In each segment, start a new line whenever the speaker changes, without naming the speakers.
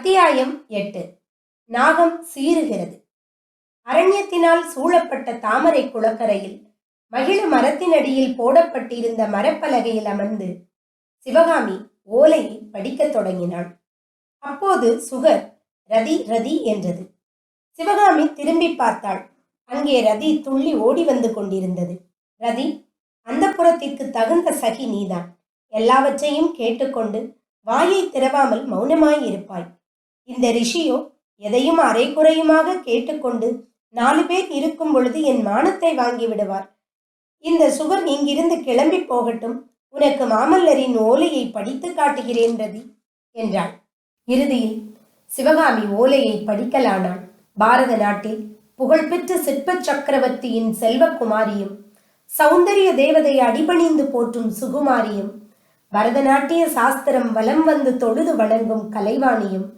அத்தியாயம் எட்டு. நாகம் சீறுகிறது. அரண்யத்தினால் சூழப்பட்ட தாமரை குளக்கரையில் மகிழ மரத்தினடியில் போடப்பட்டிருந்த மரப்பலகையில் அமர்ந்து சிவகாமி ஓலையை படிக்கத் தொடங்கினாள். அப்போது சுகர் ரதி ரதி என்றது. சிவகாமி திரும்பி பார்த்தாள். அங்கே ரதி துள்ளி ஓடி வந்து கொண்டிருந்தது. ரதி அந்த புறத்திற்கு தகுந்த சகி நீதான். எல்லாவற்றையும் கேட்டுக்கொண்டு வாயை திறவாமல் மௌனமாய் இருப்பாய். இந்த ரிஷியோ எதையும் அரைகுறையுமாக கேட்டுக்கொண்டு நாலு பேர் இருக்கும் பொழுது என் மானத்தை வாங்கி விடுவார். இந்த சுவர் இங்கிருந்து கிளம்பி போகட்டும் உனக்கு மாமல்லரின் ஓலையை படித்து காட்டுகிறேன் ரதி என்றாள். இறுதியில் சிவகாமி ஓலையை படிக்கலானாள். பாரத நாட்டில் புகழ்பெற்ற சிற்ப சக்கரவர்த்தியின் செல்வக்குமாரியும் சௌந்தரிய தேவதை அடிபணிந்து போற்றும் சுகுமாரியும் பரதநாட்டிய சாஸ்திரம் வலம் வந்து தொழுது வணங்கும் கலைவாணியும்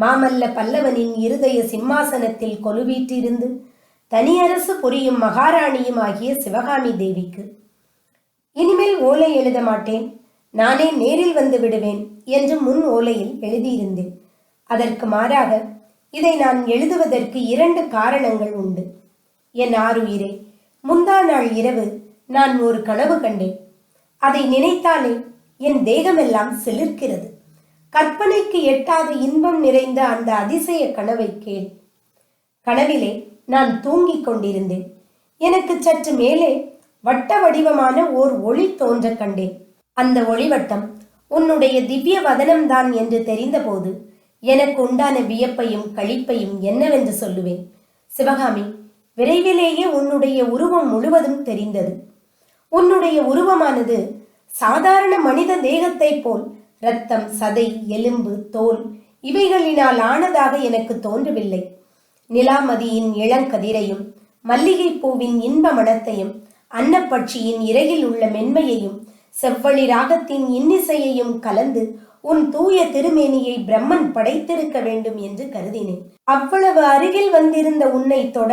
மாமல்ல பல்லவனின் இருதய சிம்மாசனத்தில் கொலுவீற்றிருந்து தனியரசு புரியும் மகாராணியும் ஆகிய சிவகாமி தேவிக்கு இனிமேல் ஓலை எழுத மாட்டேன் நானே நேரில் வந்து விடுவேன் என்று முன் ஓலையில் எழுதியிருந்தேன். அதற்கு மாறாக இதை நான் எழுதுவதற்கு இரண்டு காரணங்கள் உண்டு. என் ஆறுயிரே முந்தா நாள் இரவு நான் ஒரு கனவு கண்டேன். அதை நினைத்தாலே என் தேகமெல்லாம் சிலிர்க்கிறது. கற்பனைக்கு எட்டாத இன்பம் நிறைந்த அந்த அதிசய கனவை கேள். கனவிலே நான் தூங்கிக் கொண்டிருந்தேன். எனக்கு சற்று மேலே வட்ட வடிவமான ஓர் ஒளி தோன்ற கண்டேன். அந்த ஒளிவட்டம் உன்னுடைய திவ்ய வதனம்தான் என்று தெரிந்தபோது எனக்கு உண்டான வியப்பையும் களிப்பையும் என்னவென்று சொல்லுவேன். சிவகாமி விரைவிலேயே உன்னுடைய உருவம் முழுவதும் தெரிந்தது. உன்னுடைய உருவமானது சாதாரண மனித தேகத்தைப் போல் இரத்தம் சதை எலும்பு தோல் இவைகளினால் ஆனதாக எனக்கு தோன்றவில்லை. நிலாமதியின் இளங்கதிரையும் மல்லிகை பூவின் இன்ப மனத்தையும் அன்னப்பட்சியின் இறையில் உள்ள மென்மையையும் செவ்வழி ராகத்தின் இன்னிசையையும் கலந்து உன் தூய திருமேனியை பிரம்மன் படைத்திருக்க வேண்டும் என்று கருதினேன். அவ்வளவு அருகில் வந்திருந்த உன்னை தொட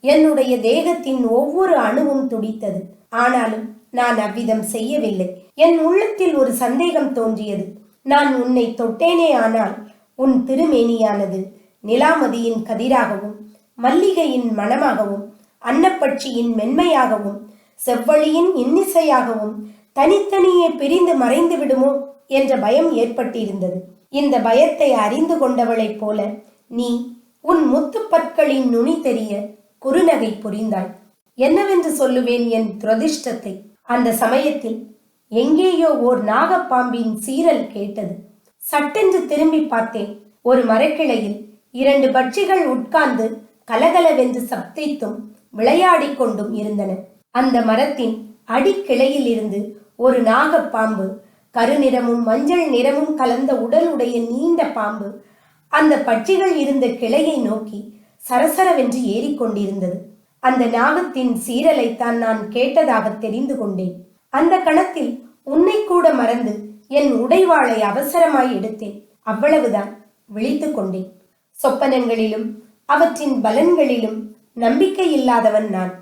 என்னுடைய தேகத்தின் ஒவ்வொரு அணுவும் துடித்தது. ஆனாலும் நான் அவ்விதம் செய்யவில்லை. என் உள்ளத்தில் ஒரு சந்தேகம் தோன்றியது. நான் உன்னை தொட்டேனே ஆனால் உன் திருமேனியானது நிலாமதியின் கதிராகவும் மல்லிகையின் மனமாகவும் அன்னப்பட்சியின் மென்மையாகவும் செவ்வழியின் இன்னிசையாகவும் தனித்தனியே பிரிந்து மறைந்து விடுமோ என்ற பயம் ஏற்பட்டிருந்தது. இந்த பயத்தை அறிந்து கொண்டவளைப் போல நீ உன் முத்துப்பற்களின் நுனி தெரிய குறுநகை புரிந்தாள் என்னவென்று சொல்லுவேன் என் துரதிர்ஷ்டத்தை? அந்த சமயத்தில் எங்கேயோ ஓர் நாகப்பாம்பின் சீரல் கேட்டது. சட்டென்று திரும்பி பார்த்தேன். ஒரு மரக்கிளையில் இரண்டு பட்சிகள் உட்கார்ந்து கலகலவென்று சப்தித்தும் விளையாடிக் கொண்டும் இருந்தன. அந்த மரத்தின் அடிக்கிளையில் இருந்து ஒரு நாகப்பாம்பு கருநிறமும் மஞ்சள் நிறமும் கலந்த உடலுடைய நீண்ட பாம்பு அந்த பட்சிகள் இருந்த கிளையை நோக்கி சரசரவென்று ஏறிக்கொண்டிருந்தது அந்த நாகத்தின் சீரலைத்தான் நான் கேட்டதாக தெரிந்து கொண்டேன். அந்த கணத்தில் உன்னை கூட மறந்து என் உடைவாளை அவசரமாய் எடுத்தேன். அவ்வளவுதான் விழித்துக் கொண்டேன். சொப்பனங்களிலும் அவற்றின் பலன்களிலும் நம்பிக்கை இல்லாதவன் நான்.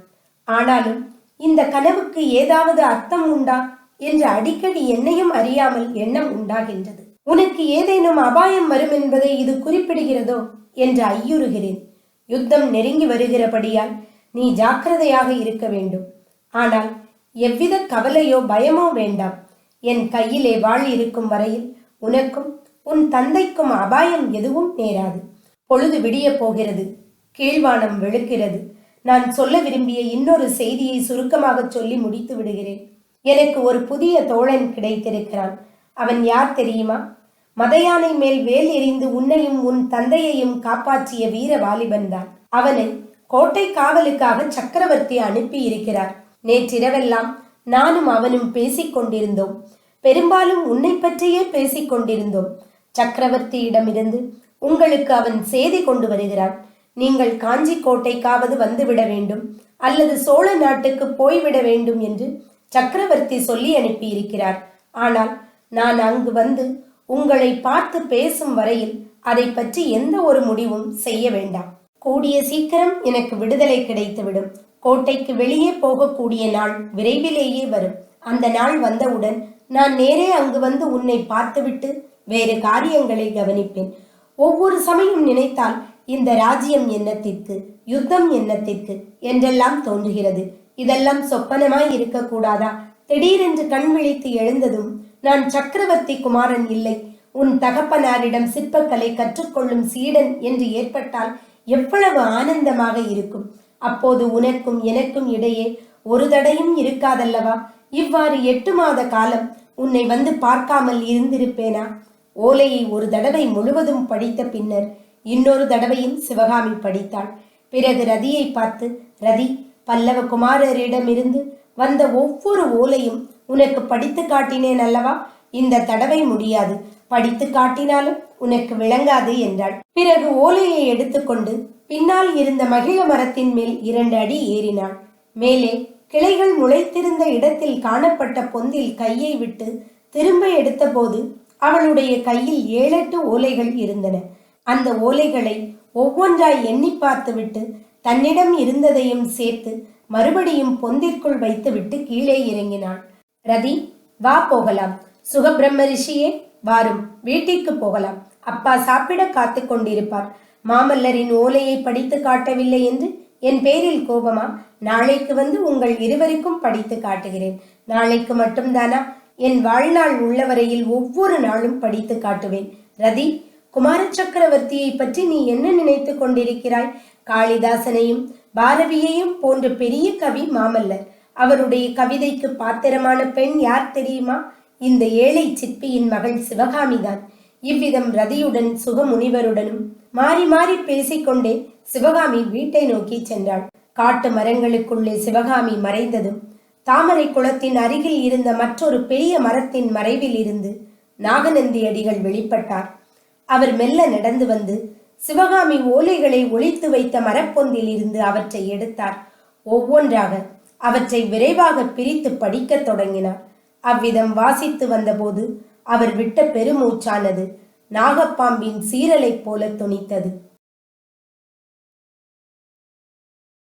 ஆனாலும் இந்த கனவுக்கு ஏதாவது அர்த்தம் உண்டா என்று அடிக்கடி என்னையும் அறியாமல் எண்ணம் உண்டாகின்றது. உனக்கு ஏதேனும் அபாயம் வரும் என்பதை இது குறிப்பிடுகிறதோ என்று ஐயுறுகிறேன். யுத்தம் நெருங்கி வருகிறபடியால் நீ ஜாக்கிரதையாக இருக்க வேண்டும். ஆனால் எவ்வித கவலையோ பயமோ வேண்டாம். என் கையிலே வாழ் இருக்கும் வரையில் உனக்கும் உன் தந்தைக்கும் அபாயம் எதுவும் நேராது. பொழுது விடிய போகிறது கீழ்வானம் வெளுக்கிறது. நான் சொல்ல விரும்பிய இன்னொரு செய்தியை சுருக்கமாக சொல்லி முடித்து விடுகிறேன். எனக்கு ஒரு புதிய தோழன் கிடைத்திருக்கிறான். அவன் யார் தெரியுமா? மதையானை மேல் வேல் எறிந்து உன்னையும் உன் தந்தையையும் காப்பாற்றிய வீர வாலிபன் தான். அவனை கோட்டை காவலுக்காக சக்கரவர்த்தி அனுப்பி இருக்கிறார் நேற்றிரவெல்லாம் நானும் அவனும் பேசிக் கொண்டிருந்தோம் பெரும்பாலும் உன்னை பற்றியே பேசிக் கொண்டிருந்தோம் சக்கரவர்த்தியிடமிருந்து உங்களுக்கு அவன் செய்தி கொண்டு வருகிறான். நீங்கள் காஞ்சி கோட்டைக்காவது வந்துவிட வேண்டும் அல்லது சோழ நாட்டுக்கு போய்விட வேண்டும் என்று சக்கரவர்த்தி சொல்லி அனுப்பியிருக்கிறார். ஆனால் நான் அங்கு வந்து உங்களை பார்த்து பேசும் வரையில் அதை பற்றி எந்த ஒரு முடிவும் செய்ய வேண்டாம். கூடிய சீக்கிரம் எனக்கு விடுதலை கிடைத்துவிடும். கோட்டைக்கு வெளியே போகக்கூடிய நாள் விரைவிலேயே வரும். அந்த நாள் வந்தவுடன் நான் நேரே அங்கு வந்து உன்னை பார்த்துவிட்டு வேறு காரியங்களை கவனிப்பேன். ஒவ்வொரு சமயம் நினைத்தால் இந்த ராஜ்யம் என்னத்திற்கு யுத்தம் என்னத்திற்கு என்றெல்லாம் தோன்றுகிறது. இதெல்லாம் சொப்பனமாய் இருக்கக்கூடாதா? திடீரென்று கண் விழித்து எழுந்ததும் நான் சக்கரவர்த்தி குமாரன் இல்லை. உன் தகப்பனாரிடம் சிற்பக்கலை கற்றுக்கொள்ளும் சீடன் என்று ஏற்பட்டால் எவ்வளவு ஆனந்தமாக இருக்கும். அப்போது உனக்கும் எனக்கும் இடையே ஒரு தடையும் இருக்காதல்லவா? இவ்வாறு எட்டு மாத காலம் உன்னை வந்து பார்க்காமல் இருந்திருப்பேனா? ஓலையை ஒரு தடவை முழுவதும் படித்த பின்னர் இன்னொரு தடவையும் சிவகாமி படித்தாள். பிறகு ரதியை பார்த்து ரதி பல்லவ குமாரரிடமிருந்து வந்த ஒவ்வொரு ஓலையும் உனக்கு படித்து காட்டினேன் அல்லவா? இந்த தடவை முடியாது. படித்து காட்டினாலும் உனக்கு விளங்காது என்றாள். பிறகு ஓலையை எடுத்துக்கொண்டு பின்னால் இருந்த மகிழ மரத்தின் மேல் இரண்டு அடி ஏறினாள். மேலே கிளைகள் முளைத்திருந்த இடத்தில் காணப்பட்ட பொந்தில் கையை விட்டு திரும்ப எடுத்தபோது அவளுடைய கையில் ஏழெட்டு ஓலைகள் இருந்தன. அந்த ஓலைகளை ஒவ்வொன்றாய் எண்ணி பார்த்துவிட்டு தன்னிடம் இருந்ததையும் சேர்த்து மறுபடியும் பொந்திற்குள் வைத்துவிட்டு கீழே இறங்கினாள். ரதி வா போகலாம். சுகபிரம்ம ரிஷியே வாரும் வீட்டிற்கு போகலாம். அப்பா சாப்பிட காத்து கொண்டிருப்பார். மாமல்லரின் ஓலையை படித்து காட்டவில்லை என்று என் பேரில் கோபமா? நாளைக்கு வந்து உங்கள் இருவருக்கும் படித்து காட்டுகிறேன். நாளைக்கு மட்டும்தானா? என் வாழ்நாள் உள்ளவரையில் ஒவ்வொரு நாளும் படித்து காட்டுவேன். ரதி குமார சக்கரவர்த்தியை பற்றி நீ என்ன நினைத்து கொண்டிருக்கிறாய்? காளிதாசனையும் பாரதியையும் போன்ற பெரிய கவி மாமல்லர். அவருடைய கவிதைக்கு பாத்திரமான பெண் யார் தெரியுமா? இந்த ஏழை சிற்பியின் மகள் சிவகாமிதான். இவ்விதம் ரதியுடன் சுகமுனிவருடனும் மாறி மாறி பேசிக்கொண்டே சிவகாமி வீட்டை நோக்கி சென்றாள். காட்டு மரங்களுக்குள்ளே சிவகாமி மறைந்ததும் தாமரை குளத்தின் அருகில் இருந்த மற்றொரு பெரிய மரத்தின் மறைவில் இருந்து நாகநந்தி அடிகள் வெளிப்பட்டார். அவர் மெல்ல நடந்து வந்து சிவகாமி ஓலைகளை ஒழித்து வைத்த மரப்பொந்தில் இருந்து அவற்றை எடுத்தார். ஒவ்வொன்றாக அவற்றை விரைவாக பிரித்து படிக்கத் தொடங்கினார். அவ்விதம் வாசித்து வந்தபோது அவர் விட்ட பெருமூச்சானது நாகப்பாம்பின் சீரலைப் போல துணித்தது